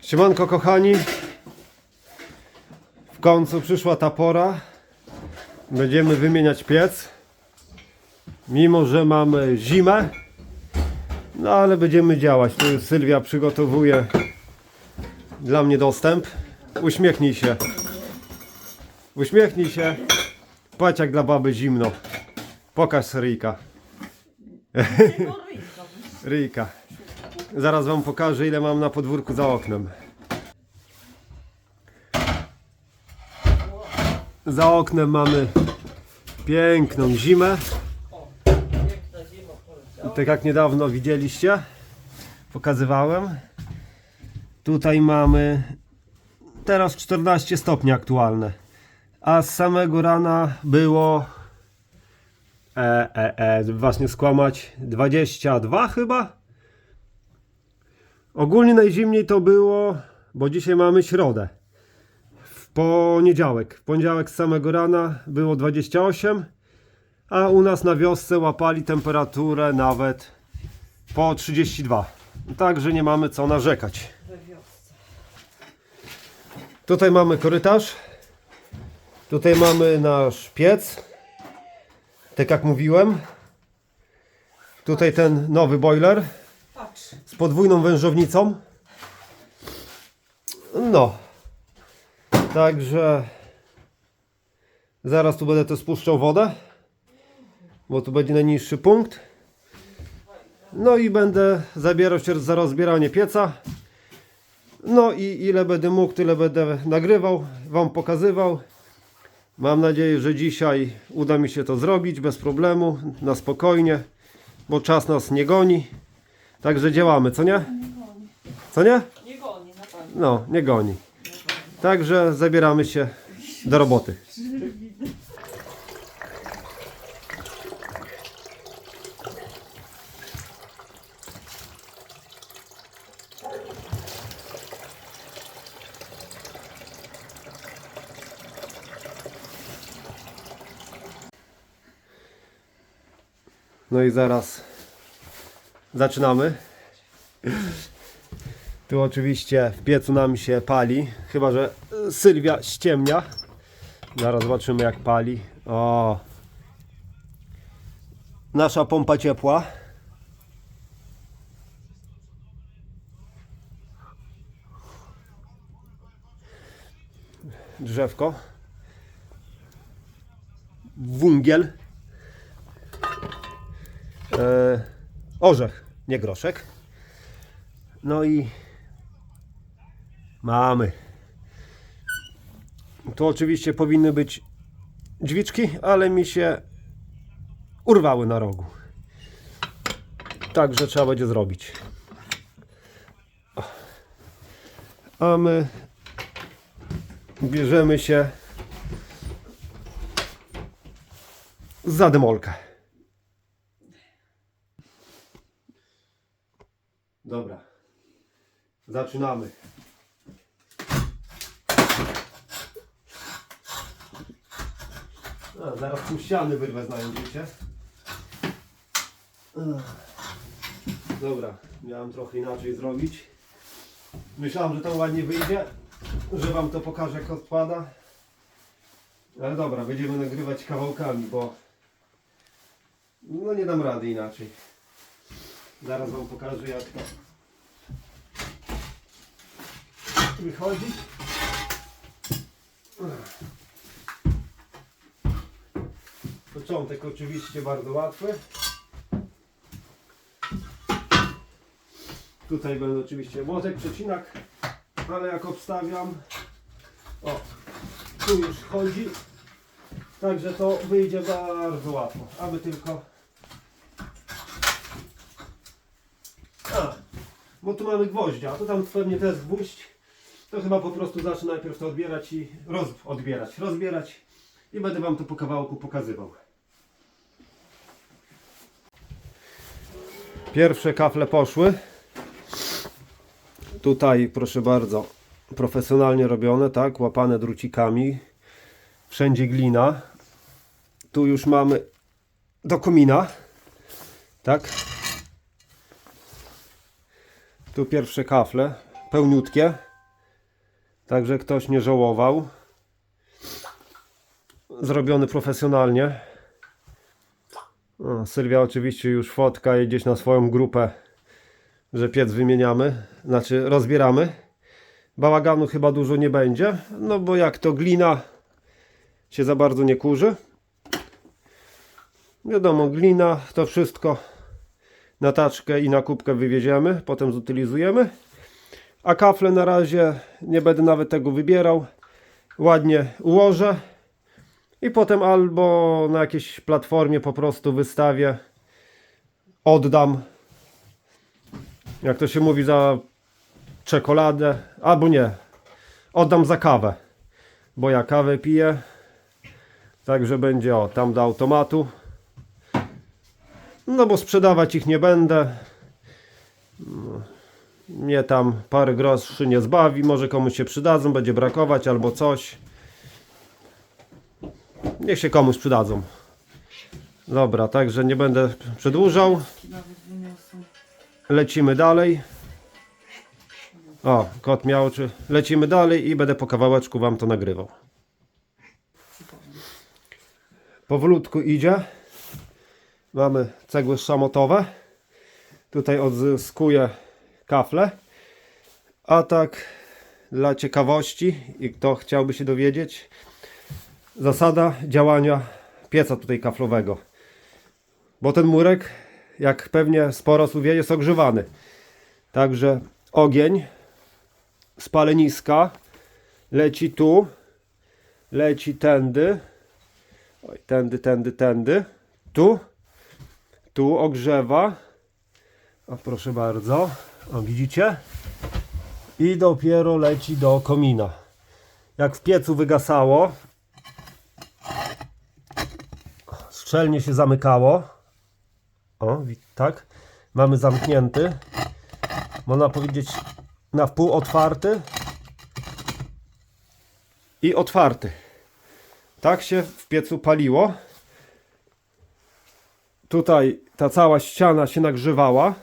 Siemanko kochani. W końcu przyszła ta pora. Będziemy wymieniać piec. Mimo, że mamy zimę. No ale będziemy działać. Tu już Sylwia przygotowuje dla mnie dostęp. Uśmiechnij się. Uśmiechnij się. Patrz jak dla baby zimno. Pokaż ryjka. Ryjka. Zaraz wam pokażę ile mam na podwórku za oknem. Za oknem mamy piękną zimę. Tak jak niedawno widzieliście, pokazywałem. Tutaj mamy teraz 14 stopni aktualne. A z samego rana było e, e, e, właśnie skłamać 22 chyba. Ogólnie najzimniej to było, bo dzisiaj mamy środę. W poniedziałek. W poniedziałek z samego rana było 28, a u nas na wiosce łapali temperaturę nawet po 32. Także nie mamy co narzekać. Tutaj mamy korytarz. Tutaj mamy nasz piec. Tak jak mówiłem. Tutaj ten nowy boiler. Podwójną wężownicą. No. Także zaraz tu będę to spuszczał wodę, bo tu będzie najniższy punkt. No i będę zabierał się za rozbieranie pieca. No i ile będę mógł, tyle będę nagrywał, Wam pokazywał. Mam nadzieję, że dzisiaj uda mi się to zrobić bez problemu, na spokojnie, bo czas nas nie goni. Także działamy, co nie? Co nie? Nie goni na pewno. No, nie goni. Także zabieramy się do roboty. No i zaraz zaczynamy. Tu oczywiście w piecu nam się pali, chyba że y, Sylwia ściemnia. Zaraz zobaczymy jak pali. O! Nasza pompa ciepła. Drzewko. Wungiel. E, orzech, nie groszek. No i mamy. Tu oczywiście powinny być drzwiczki, ale mi się urwały na rogu. Także trzeba będzie zrobić. A my bierzemy się za demolkę. Dobra. Zaczynamy. A, zaraz tu ściany wyrwę znajdziecie. Dobra, miałem trochę inaczej zrobić. Myślałem, że to ładnie wyjdzie, że wam to pokażę jak odpada. Ale dobra, będziemy nagrywać kawałkami, bo no nie dam rady inaczej. Zaraz wam pokażę jak to wychodzi. Początek oczywiście bardzo łatwy. Tutaj będę oczywiście młotek, przecinak, ale jak obstawiam, o, tu już chodzi, także to wyjdzie bardzo łatwo, aby tylko bo tu mamy gwoździa, to tam pewnie też gwóźdź. To chyba po prostu zacznę najpierw to odbierać i roz, odbierać, rozbierać i będę wam to po kawałku pokazywał. Pierwsze kafle poszły. Tutaj proszę bardzo, profesjonalnie robione, tak, łapane drucikami. Wszędzie glina. Tu już mamy do komina. Tak, tu pierwsze kafle. pełniutkie. Także ktoś nie żałował. Zrobiony profesjonalnie. O, Sylwia oczywiście już fotka i gdzieś na swoją grupę, że piec wymieniamy, znaczy rozbieramy. Bałaganu chyba dużo nie będzie, no bo jak to glina się za bardzo nie kurzy. Wiadomo, glina to wszystko na taczkę i na kubkę wywieziemy, potem zutylizujemy. A kafle na razie nie będę nawet tego wybierał. Ładnie ułożę i potem albo na jakiejś platformie po prostu wystawię, oddam. Jak to się mówi za czekoladę, albo nie, oddam za kawę, bo ja kawę piję. Także będzie o, tam do automatu. No bo sprzedawać ich nie będę. No, Mnie tam parę groszy nie zbawi. Może komuś się przydadzą, będzie brakować albo coś. Niech się komuś przydadzą. Dobra, także nie będę przedłużał. Lecimy dalej. O, kot miał oczy. Lecimy dalej i będę po kawałeczku wam to nagrywał. Powolutku idzie. Mamy cegły szamotowe. Tutaj odzyskuję kafle. A tak dla ciekawości i kto chciałby się dowiedzieć, zasada działania pieca tutaj kaflowego. Bo ten murek, jak pewnie sporo osób wie, jest ogrzewany. Także ogień z paleniska leci tu, leci tędy, oj, tędy, tędy, tędy, tu, tu ogrzewa. O, proszę bardzo, o, widzicie? I dopiero leci do komina. Jak w piecu wygasało, szczelnie się zamykało. O, tak. Mamy zamknięty. Można powiedzieć na wpół otwarty i otwarty. Tak się w piecu paliło. Tutaj ta cała ściana się nagrzewała.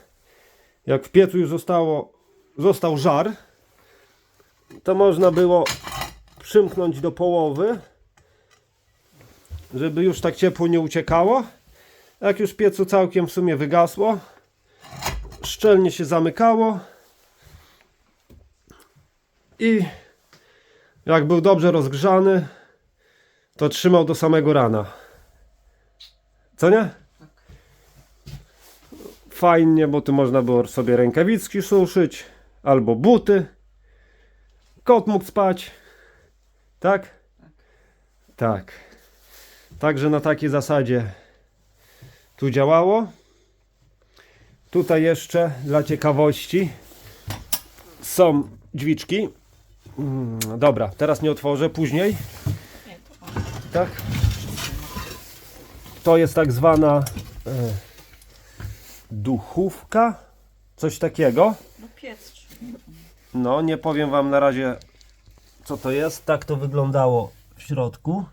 Jak w piecu już zostało, został żar, to można było przymknąć do połowy, żeby już tak ciepło nie uciekało. Jak już piecu całkiem w sumie wygasło, szczelnie się zamykało i jak był dobrze rozgrzany, to trzymał do samego rana. Co nie? Fajnie, bo tu można było sobie rękawiczki suszyć albo buty. Kot mógł spać. Tak? Tak. Także na takiej zasadzie tu działało. Tutaj jeszcze dla ciekawości są drzwiczki. Mm, Dobra, teraz nie otworzę, później. Tak. To jest tak zwana e, duchówka, coś takiego. No piec. No, nie powiem wam na razie co to jest. Tak to wyglądało w środku.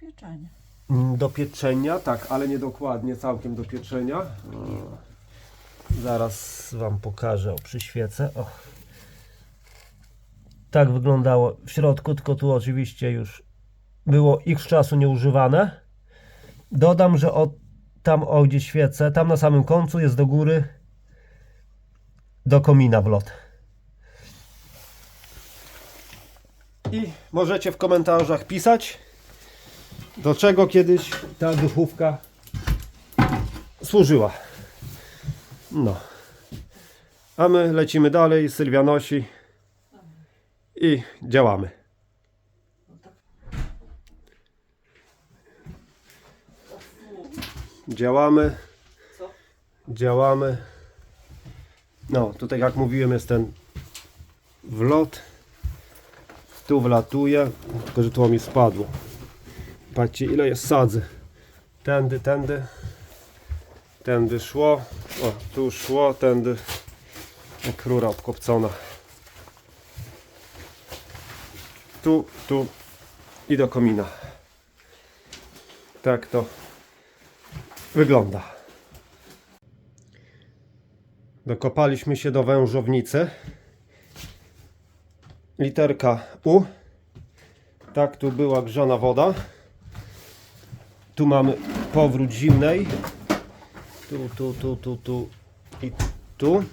Pieczenie. Mm, Do pieczenia, tak, ale nie dokładnie, całkiem do pieczenia. Zaraz Wam pokażę, o, przyświecę. O. Tak wyglądało w środku, tylko tu oczywiście już było ich czasu nieużywane. Dodam, że od tam, o gdzie świecę, tam na samym końcu jest do góry do komina wlot. I możecie w komentarzach pisać, do czego kiedyś ta duchówka służyła. No. A my lecimy dalej, Sylwia nosi i działamy. Działamy, Co? działamy. No, tutaj jak mówiłem jest ten wlot. Tu wlatuje, tylko że to mi spadło. Patrzcie ile jest sadzy. Tędy, tędy. Tędy szło. O, tu szło, tędy. Jak rura obkopcona. Tu, tu i do komina. Tak to wygląda. Dokopaliśmy się do wężownicy. Literka U. Tak, tu była grzana woda. Tu mamy powrót zimnej. Tu, tu, tu, tu, tu i tu.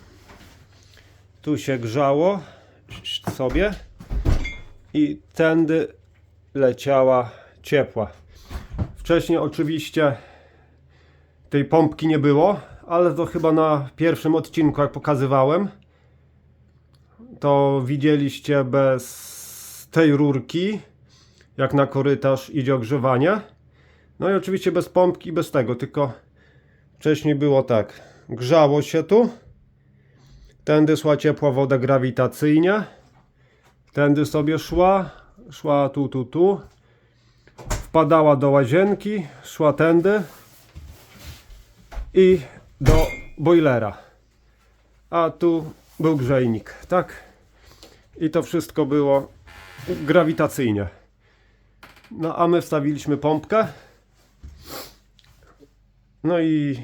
Tu się grzało sobie. I tędy leciała ciepła. Wcześniej oczywiście tej pompki nie było, ale to chyba na pierwszym odcinku, jak pokazywałem, to widzieliście bez tej rurki, jak na korytarz idzie ogrzewanie. No i oczywiście bez pompki, bez tego, tylko wcześniej było tak. Grzało się tu, tędy szła ciepła woda grawitacyjnie, tędy sobie szła, szła tu, tu, tu, wpadała do łazienki, szła tędy i do boilera. A tu był grzejnik, tak? I to wszystko było grawitacyjnie. No a my wstawiliśmy pompkę. No i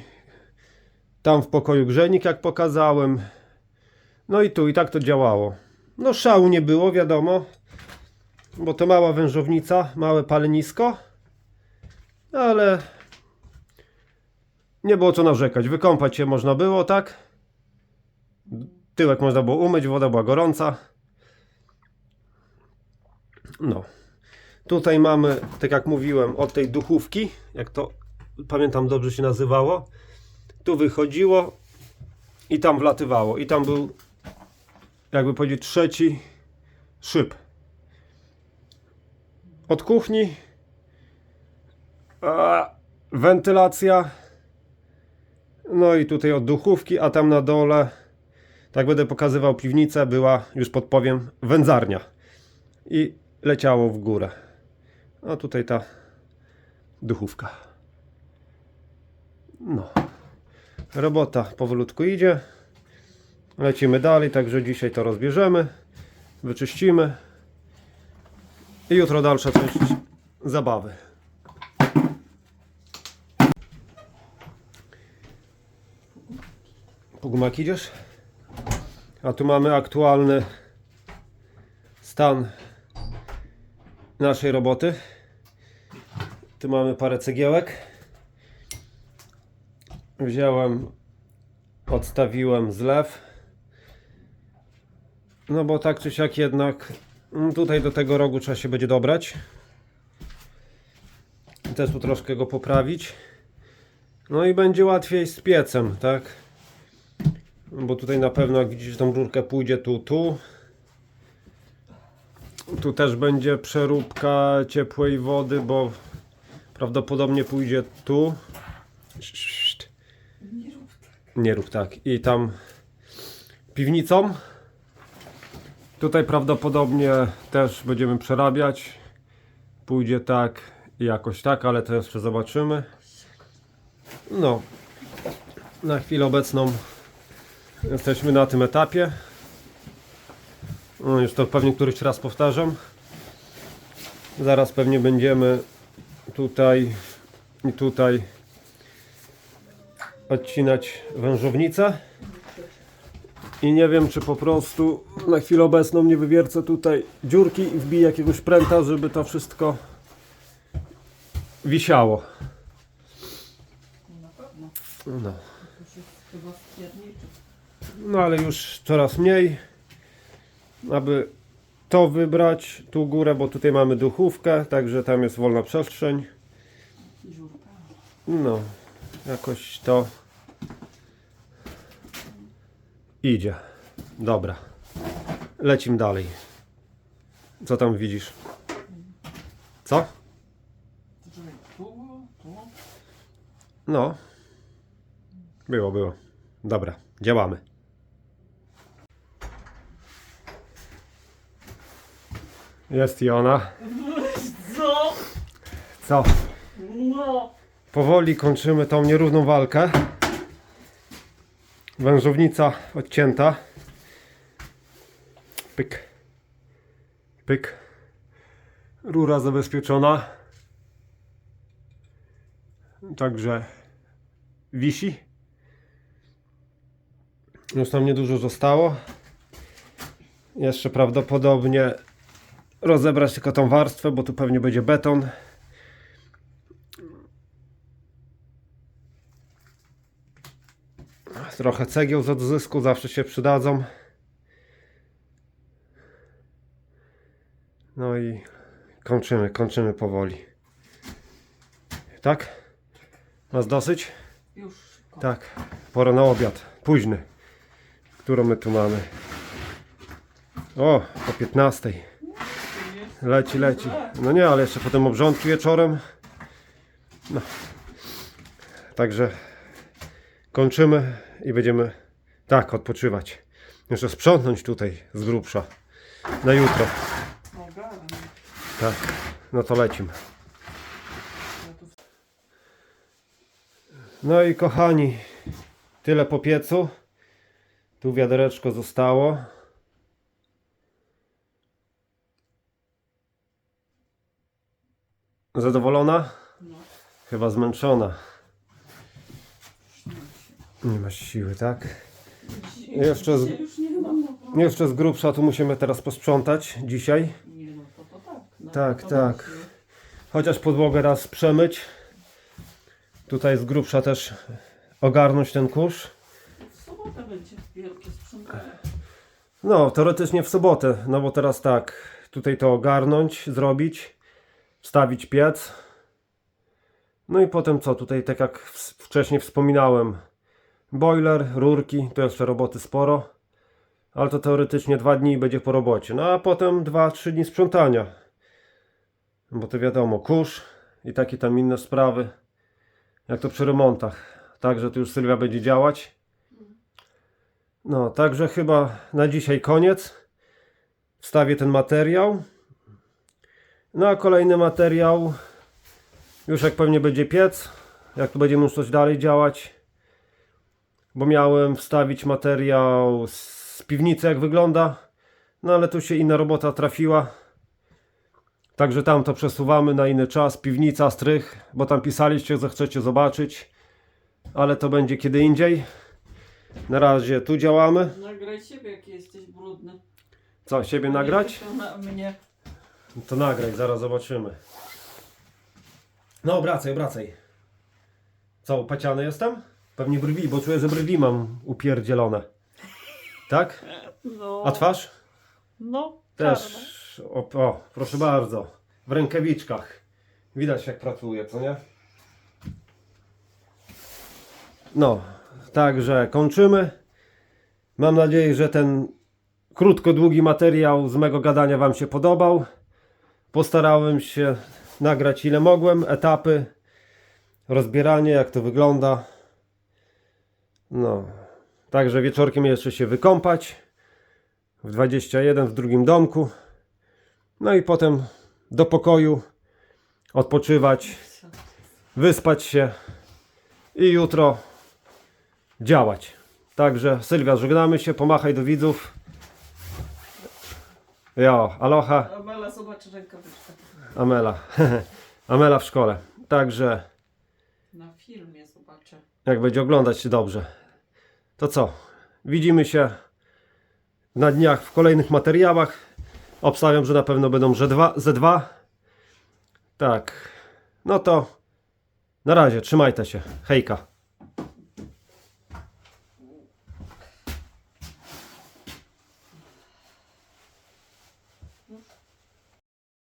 tam w pokoju grzejnik, jak pokazałem. No i tu i tak to działało. No szału nie było, wiadomo, bo to mała wężownica, małe palenisko, ale nie było co narzekać. Wykąpać się można było, tak? Tyłek można było umyć, woda była gorąca. No. Tutaj mamy, tak jak mówiłem, od tej duchówki, jak to pamiętam dobrze się nazywało. Tu wychodziło i tam wlatywało. I tam był, jakby powiedzieć, trzeci szyb. Od kuchni a, wentylacja. No i tutaj od duchówki, a tam na dole, tak będę pokazywał piwnicę, była, już podpowiem, wędzarnia. I leciało w górę. A tutaj ta duchówka. No. Robota powolutku idzie. Lecimy dalej, także dzisiaj to rozbierzemy, wyczyścimy. I jutro dalsza część zabawy. Gumak idziesz? A tu mamy aktualny stan naszej roboty. Tu mamy parę cegiełek. Wziąłem, odstawiłem zlew. No bo tak czy siak jednak mm, tutaj do tego rogu trzeba się będzie dobrać. Też tu troszkę go poprawić. No i będzie łatwiej z piecem, tak? Bo tutaj na pewno jak widzicie tą rurkę pójdzie tu, tu. Tu też będzie przeróbka ciepłej wody, bo prawdopodobnie pójdzie tu. Nie rób tak. I tam piwnicą. Tutaj prawdopodobnie też będziemy przerabiać. Pójdzie tak i jakoś tak, ale to jeszcze zobaczymy. No. Na chwilę obecną jesteśmy na tym etapie. No, już to pewnie któryś raz powtarzam. Zaraz pewnie będziemy tutaj i tutaj odcinać wężownicę. I nie wiem, czy po prostu na chwilę obecną nie wywiercę tutaj dziurki i wbiję jakiegoś pręta, żeby to wszystko wisiało. No, chyba skierniczy. No ale już coraz mniej. Aby to wybrać, tu górę, bo tutaj mamy duchówkę, także tam jest wolna przestrzeń. No, jakoś to idzie. Dobra. Lecimy dalej. Co tam widzisz? Co? No. Było, było. Dobra, działamy. Jest i ona. Co? Co? No. Powoli kończymy tą nierówną walkę. Wężownica odcięta. Pyk. Pyk. Rura zabezpieczona. Także wisi. Już tam niedużo zostało. Jeszcze prawdopodobnie rozebrać tylko tą warstwę, bo tu pewnie będzie beton. Trochę cegieł z odzysku zawsze się przydadzą. No i kończymy, kończymy powoli. Tak? Masz dosyć? Już. Tak. Pora na obiad. Późny. Którą my tu mamy? O, o 15. Leci, leci. No nie, ale jeszcze potem obrządki wieczorem. No. Także kończymy i będziemy tak odpoczywać. Jeszcze sprzątnąć tutaj z grubsza. Na jutro. Tak. No to lecimy. No i kochani, tyle po piecu. Tu wiadereczko zostało. Zadowolona? No. Chyba zmęczona. Nie masz siły, tak? Jeszcze z-. Jeszcze z grubsza tu musimy teraz posprzątać dzisiaj. Nie no, tak. No, Tak, tak. Chociaż podłogę raz przemyć. Tutaj z grubsza też ogarnąć ten kurz. W sobotę będzie wielkie sprzątanie. No, teoretycznie w sobotę, no bo teraz tak, tutaj to ogarnąć, zrobić, wstawić piec. No i potem co, tutaj tak jak wcześniej wspominałem, boiler, rurki, to jeszcze roboty sporo, ale to teoretycznie dwa dni będzie po robocie. No a potem dwa, trzy dni sprzątania. Bo to wiadomo, kurz i takie tam inne sprawy, jak to przy remontach. Także tu już Sylwia będzie działać. No, także chyba na dzisiaj koniec. Wstawię ten materiał. No a kolejny materiał, już jak pewnie będzie piec, jak tu będziemy już coś dalej działać. Bo miałem wstawić materiał z piwnicy, jak wygląda. No ale tu się inna robota trafiła. Także tam to przesuwamy na inny czas. Piwnica, strych, bo tam pisaliście, że chcecie zobaczyć. Ale to będzie kiedy indziej. Na razie tu działamy. Nagraj siebie, jaki jesteś brudny. Co, siebie nagrać? Na mnie. To nagraj, zaraz zobaczymy. No, obracaj, obracaj. Co, upaciany jestem? Pewnie brwi, bo czuję, że brwi mam upierdzielone. Tak? No. A twarz? No. Też. O, o, proszę bardzo. W rękawiczkach. Widać jak pracuje, co nie? No, także kończymy. Mam nadzieję, że ten krótko długi materiał z mego gadania Wam się podobał. Postarałem się nagrać ile mogłem, etapy, rozbieranie, jak to wygląda. No, także wieczorkiem jeszcze się wykąpać w 21 w drugim domku. No i potem do pokoju odpoczywać, wyspać się i jutro działać. Także Sylwia, żegnamy się, pomachaj do widzów. Jo, aloha, Amela zobaczy rękawiczkę. Amela. Amela w szkole. Także Na filmie zobaczę. jak będzie oglądać się dobrze. To co? Widzimy się na dniach w kolejnych materiałach. Obstawiam, że na pewno będą Z2. Z2. Tak. No to na razie, trzymajcie się. Hejka.